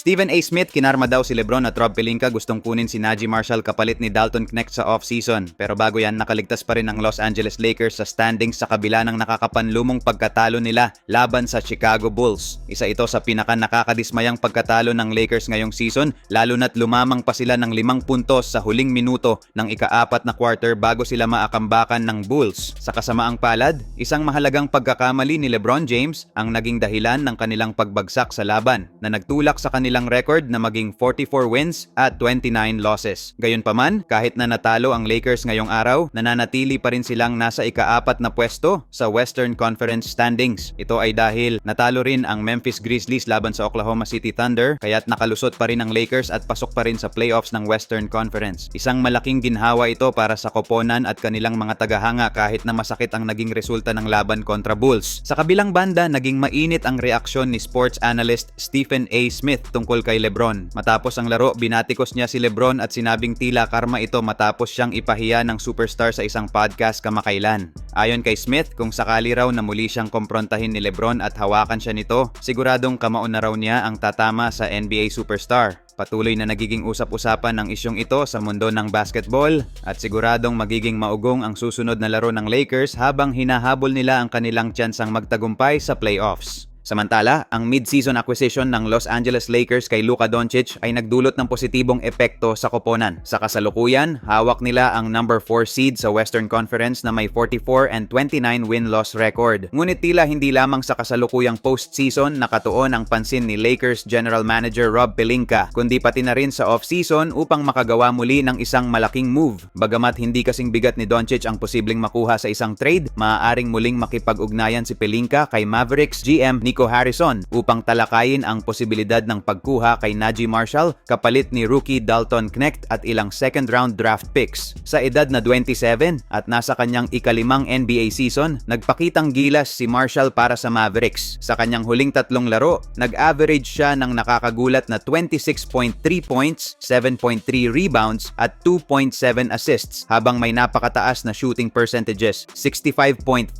Stephen A. Smith kinarma daw si Lebron at Rob Pelinka gustong kunin si Najee Marshall kapalit ni Dalton Knecht sa off-season. Pero bago yan, nakaligtas pa rin ang Los Angeles Lakers sa standings sa kabila ng nakakapanlumong pagkatalo nila laban sa Chicago Bulls. Isa ito sa pinaka nakakadismayang pagkatalo ng Lakers ngayong season lalo na't lumamang pa sila ng limang puntos sa huling minuto ng ikaapat na quarter bago sila maakambakan ng Bulls. Sa kasamaang palad, isang mahalagang pagkakamali ni LeBron James ang naging dahilan ng kanilang pagbagsak sa laban na nagtulak sa kanilang record na maging 44 wins at 29 losses. Gayunpaman, kahit na natalo ang Lakers ngayong araw, nananatili pa rin silang nasa ikaapat na pwesto sa Western Conference standings. Ito ay dahil natalo rin ang Memphis Grizzlies laban sa Oklahoma City Thunder, kaya't nakalusot pa rin ang Lakers at pasok pa rin sa playoffs ng Western Conference. Isang malaking ginhawa ito para sa koponan at kanilang mga tagahanga kahit na masakit ang naging resulta ng laban kontra Bulls. Sa kabilang banda, naging mainit ang reaksyon ni sports analyst Stephen A. Smith tungkol kay Lebron. Matapos ang laro, binatikos niya si Lebron at sinabing tila karma ito matapos siyang ipahiya ng superstar sa isang podcast kamakailan. Ayon kay Smith, kung sakali raw na muli siyang komprontahin ni Lebron at hawakan siya nito, siguradong kamaon na raw niya ang tatama sa NBA superstar. Patuloy na nagiging usap-usapan ng isyong ito sa mundo ng basketball at siguradong magiging maugong ang susunod na laro ng Lakers habang hinahabol nila ang kanilang tsansang magtagumpay sa playoffs. Samantala, ang mid-season acquisition ng Los Angeles Lakers kay Luka Doncic ay nagdulot ng positibong epekto sa koponan. Sa kasalukuyan, hawak nila ang number 4 seed sa Western Conference na may 44 and 29 win-loss record. Ngunit tila hindi lamang sa kasalukuyang postseason nakatuon ang pansin ni Lakers General Manager Rob Pelinka, kundi pati na rin sa off-season upang makagawa muli ng isang malaking move. Bagamat hindi kasing bigat ni Doncic ang posibleng makuha sa isang trade, maaaring muling makipag-ugnayan si Pelinka kay Mavericks GM Nico Harrison upang talakayin ang posibilidad ng pagkuha kay Najee Marshall kapalit ni rookie Dalton Knecht at ilang second round draft picks. Sa edad na 27 at nasa kanyang ikalimang NBA season, nagpakitang gilas si Marshall para sa Mavericks. Sa kanyang huling tatlong laro, nag-average siya ng nakakagulat na 26.3 points, 7.3 rebounds at 2.7 assists habang may napakataas na shooting percentages, 65.4%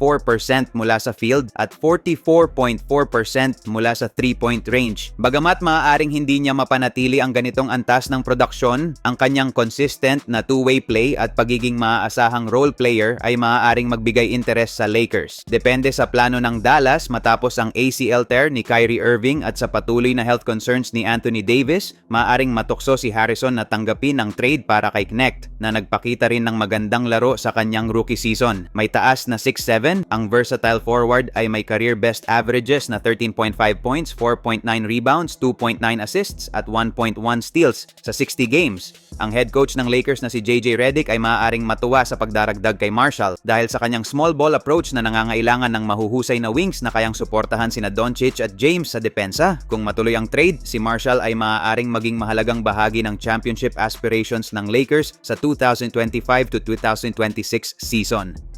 mula sa field at 44.4 mula sa 3-point range. Bagamat maaaring hindi niya mapanatili ang ganitong antas ng produksyon, ang kanyang consistent na two-way play at pagiging maaasahang role player ay maaaring magbigay interes sa Lakers. Depende sa plano ng Dallas matapos ang ACL tear ni Kyrie Irving at sa patuloy na health concerns ni Anthony Davis, maaaring matukso si Harrison na tanggapin ang trade para kay Knecht na nagpakita rin ng magandang laro sa kanyang rookie season. May taas na 6'7", ang versatile forward ay may career best averages na 13.5 points, 4.9 rebounds, 2.9 assists at 1.1 steals sa 60 games. Ang head coach ng Lakers na si JJ Redick ay maaaring matuwa sa pagdaragdag kay Marshall dahil sa kanyang small ball approach na nangangailangan ng mahuhusay na wings na kayang suportahan sina Doncic at James sa depensa. Kung matuloy ang trade, si Marshall ay maaaring maging mahalagang bahagi ng championship aspirations ng Lakers sa 2025 to 2026 season.